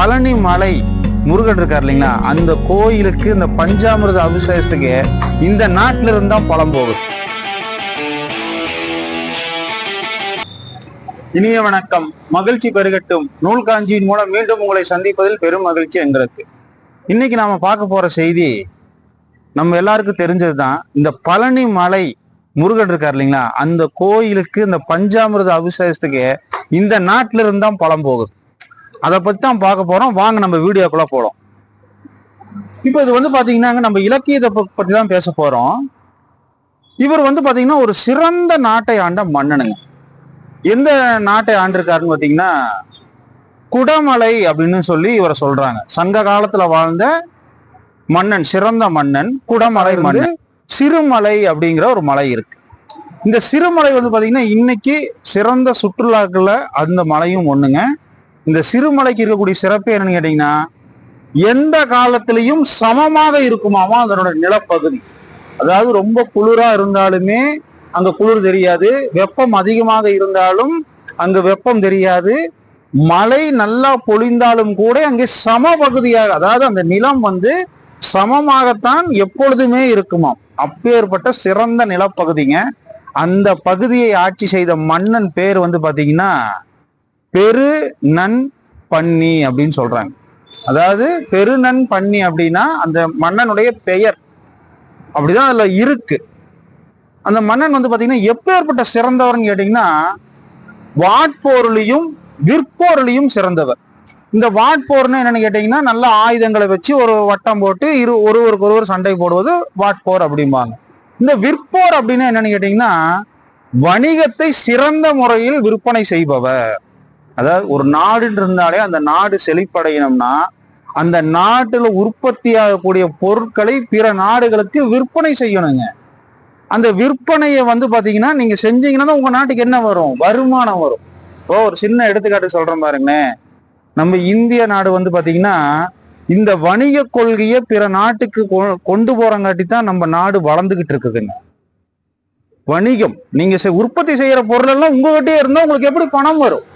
பழனி மலை முருகன் இருக்கார் இல்லைங்களா? அந்த கோயிலுக்கு இந்த பஞ்சாமிரத அபிஷேகத்துக்கு இந்த நாட்டில இருந்து தான் பழம் போகுது. இனிய வணக்கம். மகிழ்ச்சி பெருகட்டும். நூல் காஞ்சியின் மூலம் மீண்டும் உங்களை சந்திப்பதில் பெரும் மகிழ்ச்சி எங்களுக்கு. இன்னைக்கு நாம பார்க்க போற செய்தி நம்ம எல்லாருக்கும் தெரிஞ்சதுதான். இந்த பழனி மலை முருகன் இருக்கார் இல்லைங்களா? அந்த கோயிலுக்கு இந்த பஞ்சாமிரத அபிஷேகத்துக்கு இந்த நாட்டில இருந்து தான் பழம் போகுது. அதை பத்தி தான் பார்க்க போறோம். வாங்க நம்ம வீடியோக்குள்ள போறோம். இப்போ இது வந்து பாத்தீங்கன்னா நம்ம இலக்கியத்தை ப- பத்தி தான் பேச போறோம். இவர் வந்து பாத்தீங்கன்னா ஒரு சிறந்த நாட்டை ஆண்ட மன்னனுங்க. எந்த நாட்டை ஆண்டிருக்காருன்னு பாத்தீங்கன்னா குடமலை அப்படின்னு சொல்லி இவரை சொல்றாங்க. சங்க காலத்துல வாழ்ந்த மன்னன் சிறந்த மன்னன் குடமலை மன்னன். சிறுமலை அப்படிங்கிற ஒரு மலை இருக்கு. இந்த சிறுமலை வந்து பாத்தீங்கன்னா இன்னைக்கு சிறந்த சுற்றுலாக்கள்ல அந்த மலையும் ஒண்ணுங்க. இந்த சிறுமலைக்கு இருக்கக்கூடிய சிறப்பு என்னன்னு கேட்டீங்கன்னா எந்த காலத்திலையும் சமமாக இருக்குமாமா அதனோட நிலப்பகுதி. அதாவது ரொம்ப குளிரா இருந்தாலுமே அங்க குளிர் தெரியாது. வெப்பம் அதிகமாக இருந்தாலும் அங்க வெப்பம் தெரியாது. மழை நல்லா பொழிந்தாலும் கூட அங்கே சம பகுதியாக அதாவது அந்த நிலம் வந்து சமமாகத்தான் எப்பொழுதுமே இருக்குமாம். அப்பேற்பட்ட சிறந்த நிலப்பகுதிங்க. அந்த பகுதியை ஆட்சி செய்த மன்னன் பேர் வந்து பாத்தீங்கன்னா பெரு நன் பன்னி அப்படின்னு சொல்றாங்க. அதாவது பெருநன் பன்னி அப்படின்னா அந்த மன்னனுடைய பெயர். அப்படிதான் அதுல இருக்கு. அந்த மன்னன் வந்து பாத்தீங்கன்னா எப்பேற்பட்ட சிறந்தவர்னு கேட்டீங்கன்னா வாட்போர்லையும் விற்போர்லையும் சிறந்தவர். இந்த வாட்போர்னு என்னன்னு கேட்டீங்கன்னா நல்ல ஆயுதங்களை வச்சு ஒரு வட்டம் போட்டு இரு ஒருவருக்கு ஒருவர் சண்டை போடுவது வாட்போர் அப்படிம்பாங்க. இந்த விற்போர் அப்படின்னா என்னன்னு கேட்டீங்கன்னா வணிகத்தை சிறந்த முறையில் விற்பனை செய்பவர். அதாவது ஒரு நாடுன்னு இருந்தாலே அந்த நாடு செழிப்படையணும்னா அந்த நாட்டுல உற்பத்தி ஆகக்கூடிய பொருட்களை பிற நாடுகளுக்கு விற்பனை செய்யணுங்க. அந்த விற்பனையை வந்து பாத்தீங்கன்னா நீங்க செஞ்சீங்கன்னா தான் உங்க நாட்டுக்கு என்ன வரும்? வருமானம் வரும். இப்போ ஒரு சின்ன எடுத்துக்காட்டு சொல்றேன் பாருங்களேன். நம்ம இந்திய நாடு வந்து பாத்தீங்கன்னா இந்த வணிக கொள்கையை பிற நாட்டுக்கு கொ- கொண்டு போறங்காட்டி தான் நம்ம நாடு வளர்ந்துகிட்டு இருக்குதுங்க. வணிகம். நீங்க உற்பத்தி செய்யற பொருள் எல்லாம் உங்ககிட்டயே இருந்தா உங்களுக்கு எப்படி பணம் வரும்?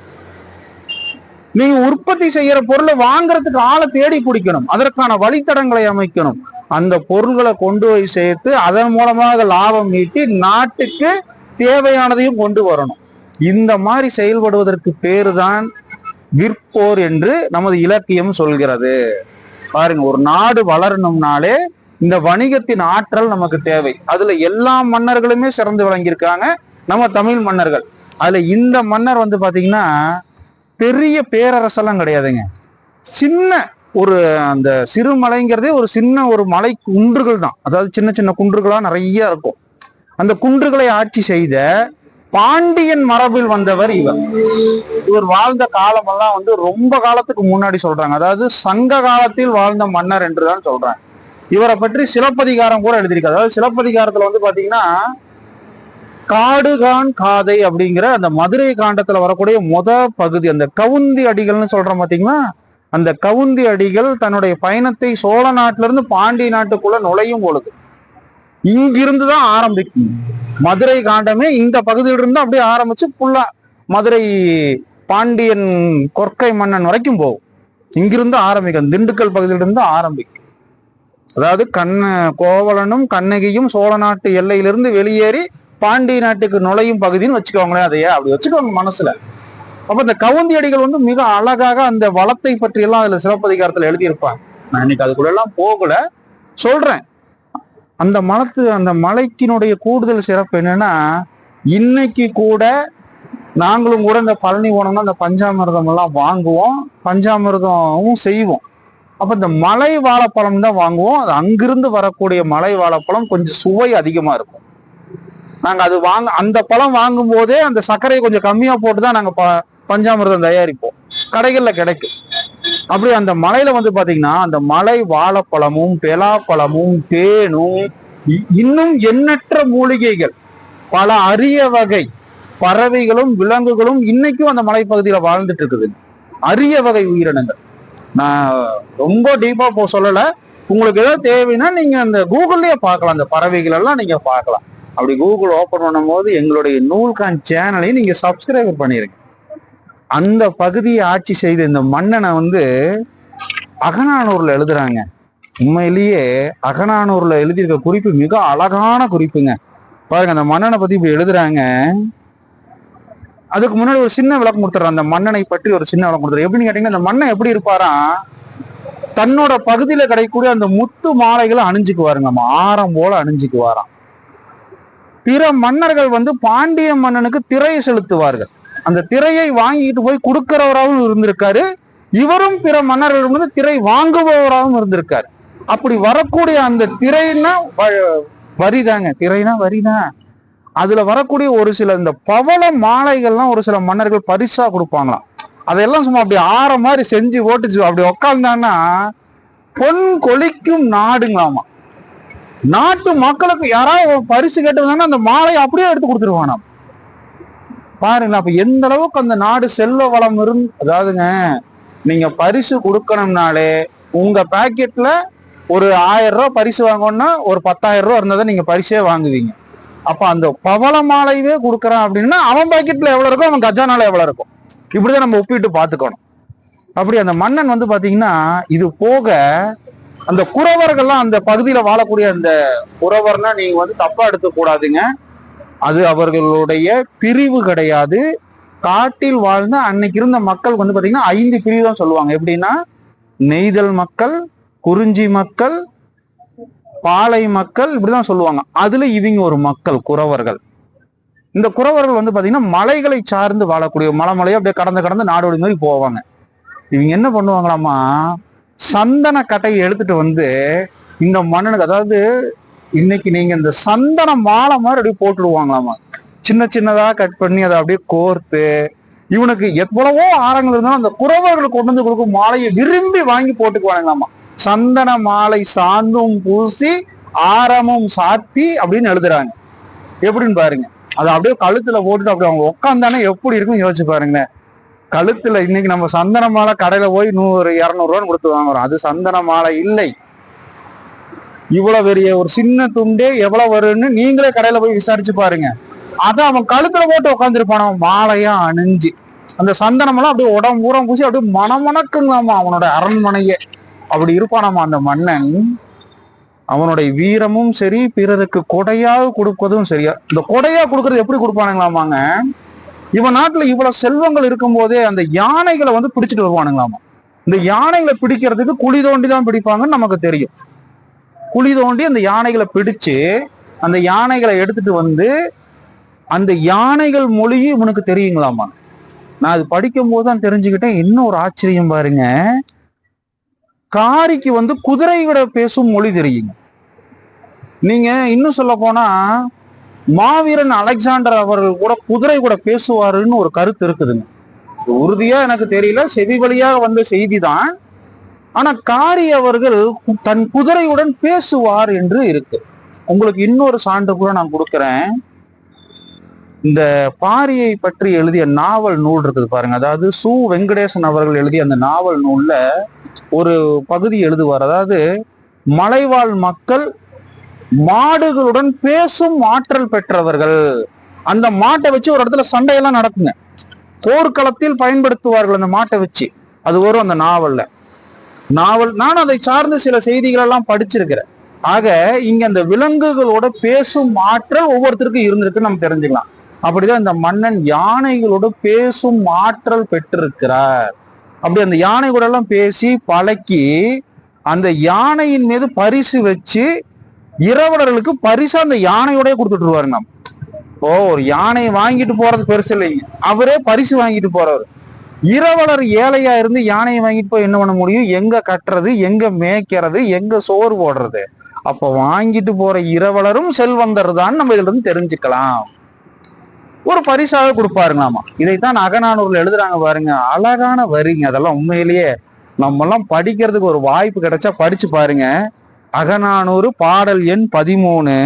நீங்க உற்பத்தி செய்யற பொருளை வாங்குறதுக்கு ஆளை தேடி பிடிக்கணும். அதற்கான வழித்தடங்களை அமைக்கணும். அந்த பொருள்களை கொண்டு போய் சேர்த்து அதன் மூலமாக லாபம் ஈட்டி நாட்டுக்கு தேவையானதையும் கொண்டு வரணும். இந்த மாதிரி செயல்படுவதற்கு பேருதான் விற்போர் என்று நமது இலக்கியம் சொல்கிறது. பாருங்க ஒரு நாடு வளரணும்னாலே இந்த வணிகத்தின் ஆற்றல் நமக்கு தேவை. அதுல எல்லா மன்னர்களுமே சிறந்து விளங்கியிருக்காங்க. நம்ம தமிழ் மன்னர்கள். அதுல இந்த மன்னர் வந்து பாத்தீங்கன்னா பெரிய பேரரசெல்லாம் கிடையாதுங்க. சின்ன ஒரு அந்த சிறுமலைங்கிறதே ஒரு சின்ன ஒரு மலை குன்றுகள் தான். அதாவது சின்ன சின்ன குன்றுகளா நிறைய இருக்கும். அந்த குன்றுகளை ஆட்சி செய்த பாண்டியன் மரபில் வந்தவர் இவர். இவர் வாழ்ந்த காலமெல்லாம் வந்து ரொம்ப காலத்துக்கு முன்னாடி சொல்றாங்க. அதாவது சங்க காலத்தில் வாழ்ந்த மன்னர் என்றுதான் சொல்றாங்க. இவரை பற்றி சிலப்பதிகாரம் கூட எழுதியிருக்காரு அதாவது சிலப்பதிகாரத்துல வந்து பாத்தீங்கன்னா காடுகான் காதை அப்படிங்கிற அந்த மதுரை காண்டத்துல வரக்கூடிய முத பகுதி அந்த கவுந்தி அடிகள்னு சொல்றோம் பாத்தீங்களா? அந்த கவுந்தி அடிகள் தன்னுடைய பயணத்தை சோழ நாட்டில இருந்து பாண்டிய நாட்டுக்குள்ள நுழையும் பொழுது இங்கிருந்து தான் ஆரம்பிக்கும் மதுரை காண்டமே இந்த பகுதியிலிருந்து அப்படியே ஆரம்பிச்சு ஃபுல்லா மதுரை பாண்டியன் கொற்கை மன்னன் வரைக்கும் போகும். இங்கிருந்து ஆரம்பிக்கும் திண்டுக்கல் பகுதியிலிருந்து ஆரம்பிக்கும். அதாவது கண்ண கோவலனும் கண்ணகியும் சோழ நாட்டு எல்லையிலிருந்து வெளியேறி பாண்டிய நாட்டுக்கு நுழையும் பகுதின்னு வச்சுக்கோங்களேன் அதையே. அப்படி வச்சுக்கோங்க மனசுல. அப்ப இந்த கவுந்தி அடிகள் வந்து மிக அழகாக அந்த வளத்தை பற்றி எல்லாம் அதுல சிலப்பதிகாரத்துல எழுதியிருப்பாங்க. நான் இன்னைக்கு அதுக்குள்ள எல்லாம் போகல. சொல்றேன். அந்த மலத்து அந்த மலைக்கினுடைய கூடுதல் சிறப்பு என்னன்னா இன்னைக்கு கூட நாங்களும் கூட இந்த பழனி போனோம்னா அந்த பஞ்சாமிரதம் எல்லாம் வாங்குவோம். பஞ்சாமிர்தமும் செய்வோம். அப்ப இந்த மலை வாழைப்பழம் தான் வாங்குவோம். அது அங்கிருந்து வரக்கூடிய மலை வாழைப்பழம் கொஞ்சம் சுவை அதிகமா இருக்கும். நாங்க அது வாங்க அந்த பழம் வாங்கும் போதே அந்த சர்க்கரையை கொஞ்சம் கம்மியா போட்டு தான் நாங்க ப- பஞ்சாமிர்தம் தயாரிப்போம். கடைகள்ல கிடைக்கும். அப்படி அந்த மலையில வந்து பாத்தீங்கன்னா அந்த மலை வாழைப்பழமும் பெலாப்பழமும் தேனும் இ- இன்னும் எண்ணற்ற மூலிகைகள் பல அரிய வகை பறவைகளும் விலங்குகளும் இன்னைக்கும் அந்த மலைப்பகுதியில வாழ்ந்துட்டு இருக்குது அரிய வகை உயிரினங்கள். நான் ரொம்ப டீப்பா போ சொல்லல. உங்களுக்கு ஏதாவது தேவைன்னா நீங்க அந்த கூகுள்லயே பார்க்கலாம். அந்த பறவைகள் எல்லாம் நீங்க பார்க்கலாம். அப்படி கூகுள் ஓபன் பண்ணும்போது எங்களுடைய நூல்கான் சேனலையும் நீங்க சப்ஸ்கிரைப் பண்ணிருங்க. அந்த பகுதியை ஆட்சி செய்த இந்த மன்னனை வந்து அகநானூர்ல எழுதுறாங்க. உண்மையிலேயே அகநானூர்ல எழுதியிருக்க குறிப்பு மிக அழகான குறிப்புங்க. பாருங்க அந்த மன்னனை பத்தி இப்படி எழுதுறாங்க. அதுக்கு முன்னாடி ஒரு சின்ன விளக்கம் கொடுத்துறேன் அந்த மன்னனை பற்றி ஒரு சின்ன விளக்கம் கொடுத்துறேன் எப்படின்னு கேட்டீங்கன்னா அந்த மன்னன் எப்படி இருப்பாராம் தன்னோட பகுதியில கிடைக்கக்கூடிய அந்த முத்து மாலைகளை அணிஞ்சுக்குவாருங்க. ஆரம் போல அணிஞ்சுக்குவாராம். பிற மன்னர்கள் வந்து பாண்டிய மன்னனுக்கு திரையை செலுத்துவார்கள். அந்த திரையை வாங்கிட்டு போய் கொடுக்கிறவராகவும் இருந்திருக்காரு. இவரும் பிற மன்னர்கள் வந்து திரை வாங்குபவராகவும் இருந்திருக்காரு. அப்படி வரக்கூடிய அந்த திரைன்னா வ- வரிதாங்க. திரைனா வரிதான் அதுல வரக்கூடிய ஒரு சில இந்த பவள மாலைகள்லாம் ஒரு சில மன்னர்கள் பரிசா கொடுப்பாங்களாம். அதெல்லாம் சும்மா அப்படி ஆற மாதிரி செஞ்சு ஓட்டுச்சு. அப்படி உக்காந்தான்னா பொன் கொளிக்கும் நாடுங்களாமா நாட்டு மக்களுக்கு யாராவது பரிசு கேட்டிருந்தாங்கன்னா அந்த மாலையை அப்படியே எடுத்து கொடுத்துருவானாம். பாருங்களேன் அப்ப எந்த அளவுக்கு அந்த நாடு செல்வ வளம் இருந்து அதாவதுங்க நீங்க பரிசு கொடுக்கணும்னாலே உங்க பாக்கெட்ல ஒரு ஆயிரம் ரூபாய் பரிசு வாங்கணும்னா ஒரு பத்தாயிரம் ரூபா இருந்தா நீங்க பரிசே வாங்குவீங்க. அப்ப அந்த பவள மாலையவே கொடுக்கறான் அப்படின்னா அவன் பாக்கெட்ல எவ்வளவு இருக்கும் அவன் கஜானால எவ்வளவு இருக்கும். இப்படிதான் நம்ம ஒப்பிட்டு பாத்துக்கணும் அப்படி அந்த மன்னன் வந்து பாத்தீங்கன்னா இது போக அந்த குறவர்கள்லாம் அந்த பகுதியில வாழக்கூடிய அந்த குறவர்னா நீங்க வந்து தப்பா எடுத்துக்கூடாதுங்க. அது அவர்களுடைய பிரிவு கிடையாது. காட்டில் வாழ்ந்த அன்னைக்கு இருந்த மக்கள் வந்து பாத்தீங்கன்னா ஐந்து பிரிவு தான் சொல்லுவாங்க. எப்படின்னா நெய்தல் மக்கள் குறிஞ்சி மக்கள் பாலை மக்கள் இப்படிதான் சொல்லுவாங்க. அதுல இவங்க ஒரு மக்கள் குறவர்கள். இந்த குறவர்கள் வந்து பாத்தீங்கன்னா மலைகளை சார்ந்து வாழக்கூடிய மலை மலையை அப்படியே கடந்து கடந்து நாடோடி மாதிரி போவாங்க. இவங்க என்ன பண்ணுவாங்களாமா சந்தன கட்டையை எடுத்துட்டு வந்து இந்த மன்னனுக்கு அதாவது இன்னைக்கு நீங்க இந்த சந்தன மாலை மாதிரி அப்படியே போட்டுடுவாங்களாமா. சின்ன சின்னதா கட் பண்ணி அதை அப்படியே கோர்த்து இவனுக்கு எவ்வளவோ ஆரங்கள் இருந்தாலும் அந்த குறவர்கள் கொண்டு வந்து கொடுக்கும் மாலையை விரும்பி வாங்கி போட்டுக்குவானுங்களாமா. சந்தன மாலை சாந்தும் பூசி ஆரமும் சாத்தி அப்படின்னு எழுதுறாங்க. எப்படின்னு பாருங்க. அதை அப்படியே கழுத்துல போட்டுட்டு அப்படி அவங்க உட்காந்தானே எப்படி இருக்கும் யோசிச்சு பாருங்களேன். கழுத்துல இன்னைக்கு நம்ம சந்தன மாலை கடையில போய் நூறு இருநூறு ரூபான்னு கொடுத்து வாங்குறோம். அது சந்தன மாலை இல்லை. இவ்வளவு பெரிய ஒரு சின்ன துண்டே எவ்வளவு வரும்னு நீங்களே கடையில போய் விசாரிச்சு பாருங்க. அதான் அவன் கழுத்துல போட்டு உட்காந்துருப்பான் அவன் மாலையா அணிஞ்சு. அந்த சந்தனமெல்லாம் அப்படியே உடம்பு ஊரம் பூசி அப்படியே மனமணக்குங்களாமா அவனோட அரண்மனையே. அப்படி இருப்பானாமா அந்த மன்னன்? அவனுடைய வீரமும் சரி பிறருக்கு கொடையாக கொடுப்பதும் சரியா இந்த கொடையா கொடுக்கறது எப்படி கொடுப்பானுங்களாமாங்க? இவன் நாட்டுல இவ்வளவு செல்வங்கள் இருக்கும் போதே அந்த யானைகளை வந்து பிடிச்சிட்டு வருவானுங்களாமா? இந்த யானைகளை பிடிக்கிறதுக்கு குழி தோண்டி தான் பிடிப்பாங்கன்னு நமக்கு தெரியும். குழி தோண்டி அந்த யானைகளை பிடிச்சு அந்த யானைகளை எடுத்துட்டு வந்து அந்த யானைகள் மொழியும் இவனுக்கு தெரியுங்களாமா? நான் அது படிக்கும் போது தான் தெரிஞ்சுக்கிட்டேன். இன்னும் ஒரு ஆச்சரியம் பாருங்க. காரிக்கு வந்து குதிரை பேசும் மொழி தெரியுங்க. நீங்க இன்னும் சொல்ல போனா மாவீரன் அலெக்சாண்டர் அவர்கள் கூட குதிரை கூட பேசுவாருன்னு ஒரு கருத்து இருக்குதுங்க. உறுதியா எனக்கு தெரியல செவி வழியாக வந்த செய்தி தான் ஆனா காரி அவர்கள் தன் குதிரையுடன் பேசுவார் என்று இருக்கு. உங்களுக்கு இன்னொரு சான்று கூட நான் கொடுக்குறேன். இந்த பாரியை பற்றி எழுதிய நாவல் நூல் இருக்குது பாருங்க. அதாவது சு. வெங்கடேசன் அவர்கள் எழுதிய அந்த நாவல் நூல்ல ஒரு பகுதி எழுதுவார். அதாவது மலைவாழ் மக்கள் மாடுகளுடன் பேசும் ஆற்றல் பெற்றவர்கள். அந்த மாட்டை வச்சு ஒரு இடத்துல சண்டையெல்லாம் நடக்குங்க. போர்க்களத்தில் பயன்படுத்துவார்கள் அந்த மாட்டை வச்சு. அது வரும் அந்த நாவல்ல. நாவல் நான் அதை சார்ந்து சில செய்திகள் எல்லாம் படிச்சிருக்கிறேன். ஆக இங்க அந்த விலங்குகளோட பேசும் ஆற்றல் ஒவ்வொருத்தருக்கும் இருந்திருக்கு நம்ம தெரிஞ்சுக்கலாம். அப்படிதான் இந்த மன்னன் யானைகளோட பேசும் ஆற்றல் பெற்றிருக்கிறார். அப்படி அந்த யானை கூட எல்லாம் பேசி பழக்கி அந்த யானையின் மீது பரிசு வச்சு இரவலர்களுக்கு பரிசு அந்த யானையோடய கொடுத்துட்டுருவாரு நம்ம. ஓ ஒரு யானையை வாங்கிட்டு போறது பெருசு இல்லைங்க. அவரே பரிசு வாங்கிட்டு போறவர். இரவலர் ஏழையா இருந்து யானையை வாங்கிட்டு போய் என்ன பண்ண முடியும்? எங்க கட்டுறது எங்க மேய்க்கிறது எங்க சோறு போடுறது? அப்ப வாங்கிட்டு போற இரவலரும் செல்வந்தர் தான் நம்ம இதுல இருந்து தெரிஞ்சுக்கலாம். ஒரு பரிசாக கொடுப்பாருங்களாமா இதைத்தான் அகநானூர்ல எழுதுறாங்க பாருங்க. அழகான வரிங்க. அதெல்லாம் உண்மையிலேயே நம்ம எல்லாம் படிக்கிறதுக்கு ஒரு வாய்ப்பு கிடைச்சா படிச்சு பாருங்க. அகநானூறு பாடல் எண் பதிமூணு.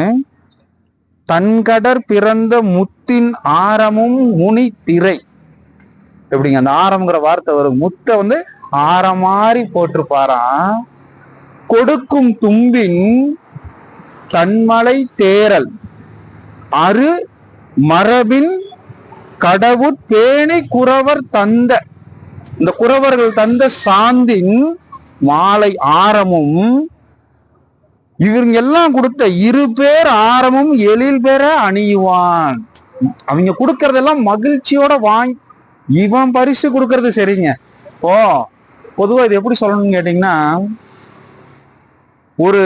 தன்கடற் பிறந்த முத்தின் ஆரமும் முனி திரை எப்படிங்க? அந்த ஆரம்ங்கிற வார்த்தை வரும். முத்தை வந்து ஆரமாறி போட்டிருப்பாராம் கொடுக்கும் தும்பின் தன்மலை தேரல் அரு மரபின் கடவுட்பேணி குறவர் தந்த. இந்த குறவர்கள் தந்த சாந்தின் மாலை ஆரமும் இவங்க எல்லாம் கொடுத்த இரு பேர் ஆரமும் எழில் பேர அணியுவான். அவங்க கொடுக்கறதெல்லாம் மகிழ்ச்சியோட வாங்கி இவன் பரிசு கொடுக்கறது சரிங்க. ஓ பொதுவா இது எப்படி சொல்லணும்னு கேட்டீங்கன்னா ஒரு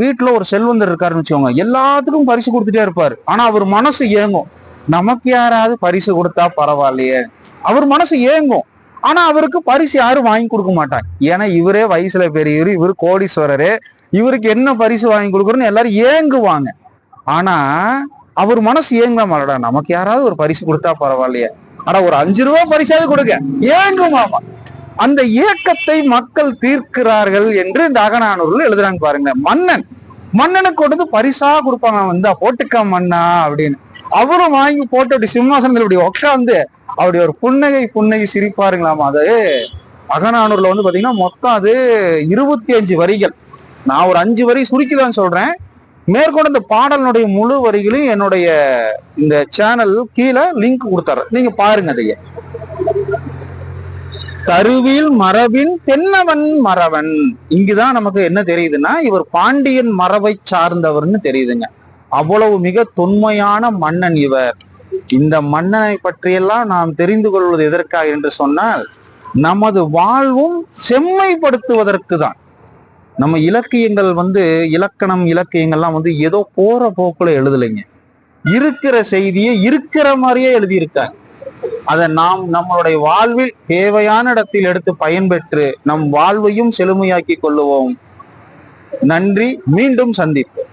வீட்டுல ஒரு செல்வந்தர் இருக்காருன்னு வச்சுக்கோங்க எல்லாத்துக்கும் பரிசு கொடுத்துட்டே இருப்பாரு. ஆனா அவர் மனசு ஏங்கும். நமக்கு யாராவது பரிசு கொடுத்தா பரவாயில்லையே. அவர் மனசு ஏங்கும். ஆனா அவருக்கு பரிசு யாரும் வாங்கி கொடுக்க மாட்டாங்க. ஏன்னா இவரே வயசுல பெரியவர் இவர் கோடீஸ்வரரு. இவருக்கு என்ன பரிசு வாங்கி கொடுக்குறோன்னு எல்லாரும் ஏங்குவாங்க. ஆனா அவர் மனசு ஏங்காமலடா நமக்கு யாராவது ஒரு பரிசு கொடுத்தா பரவாயில்லையே. ஆனா ஒரு அஞ்சு ரூபா பரிசாவது கொடுங்க. ஏங்குமாமா அந்த ஏக்கத்தை மக்கள் தீர்க்கிறார்கள் என்று இந்த அகநானூர்கள் எழுதுறாங்க பாருங்க. மன்னன் மன்னனுக்கு கொண்டு வந்து பரிசா கொடுப்பாங்க வந்தா போட்டுக்க மன்னா அப்படின்னு. அவரும் வாங்கி போட்டு அப்படி சிம்மாசனத்துல இப்படி உட்காந்து அவருடைய ஒரு புன்னகை புன்னகை சிரிப்பாருங்களாமா? அது அகநானூர்ல வந்து பாத்தீங்கன்னா மொத்தம் அது இருபத்தி அஞ்சு வரிகள். நான் ஒரு அஞ்சு வரி சுருக்கிதான் சொல்றேன். மேற்கொண்டு இந்த பாடலினுடைய முழு வரிகளையும் என்னுடைய இந்த சேனல் கீழே லிங்க் கொடுத்துறேன். நீங்க பாருங்க அதைய. தருவில் மரபின் தென்னவன் மறவன் இங்குதான் நமக்கு என்ன தெரியுதுன்னா இவர் பாண்டியன் மரபை சார்ந்தவர்னு தெரியுதுங்க. அவ்வளவு மிக தொன்மையான மன்னன் இவர். இந்த மன்னனை பற்றியெல்லாம் நாம் தெரிந்து கொள்வது எதற்காக என்று சொன்னால் நமது வாழ்வும் செம்மைப்படுத்துவதற்கு தான் நம்ம இலக்கியங்கள் வந்து இலக்கணம் இலக்கியங்கள்லாம் வந்து ஏதோ போற போக்குல எழுதலைங்க. இருக்கிற செய்தியை இருக்கிற மாதிரியே எழுதியிருக்காங்க. அதை நாம் நம்மளுடைய வாழ்வில் தேவையான இடத்தில் எடுத்து பயன்பெற்று நம் வாழ்வையும் செழுமையாக்கி கொள்ளுவோம். நன்றி. மீண்டும் சந்திப்போம்.